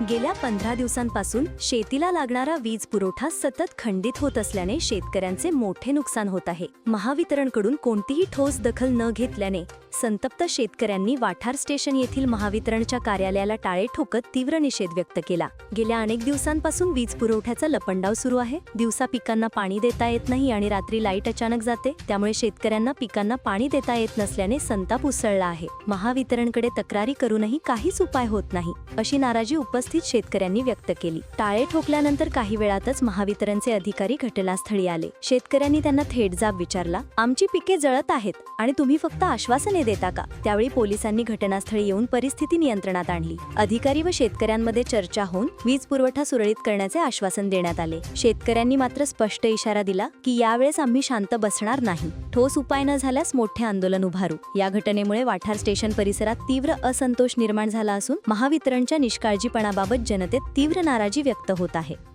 गेल्या पंधरा दिवसांपासून शेतीला लागणारा वीज पुरवठा सतत खंडित होत असल्याने शेतकऱ्यांचे मोठे नुकसान होत आहे. महावितरणकडून कोणतीही ठोस दखल न घेतल्याने संतप्त शेतकऱ्यांनी वाठार स्टेशन येथील महावितरणच्या कार्यालयाला टाळे ठोकत तीव्र निषेध व्यक्त केला. गेल्या अनेक दिवसांपासून वीज पुरवठ्याचा लपंडाव सुरू आहे. दिवसा पिकांना पाणी देता येत नाही आणि रात्री लाइट अचानक जाते. त्यामुळे शेतकऱ्यांना पिकांना पाणी देता येत नसल्याने संताप उसळला आहे. महावितरणकडे तक्रारी करूनही काहीच उपाय होत नाही अशी नाराजी उपस्थित शेतकऱ्यांनी व्यक्त केली. टाळे ठोकल्यानंतर काही वेळातच महावितरणचे अधिकारी घटनास्थळी आले. शेतकऱ्यांनी त्यांना थेट जाब विचारला आमची पिके जळत आहेत आणि तुम्ही फक्त आश्वासने देता का? त्यावेळी पोलिसांनी घटनास्थळी येऊन परिस्थिती नियंत्रणात आणली. अधिकारी व शेतकऱ्यांमध्ये चर्चा होऊन वीज पुरवठा सुरळीत करण्याचे आश्वासन देण्यात आले. शेतकऱ्यांनी मात्र स्पष्ट इशारा दिला की यावेळेस आम्ही शांत बसणार नाही. ठोस उपाय न झाल्यास मोठे आंदोलन उभारू. या घटनेमुळे वाठार स्टेशन परिसरात तीव्र असंतोष निर्माण झाला असून महावितरणच्या निष्काळजीपणाबाबत जनतेत तीव्र नाराजी व्यक्त होत आहे.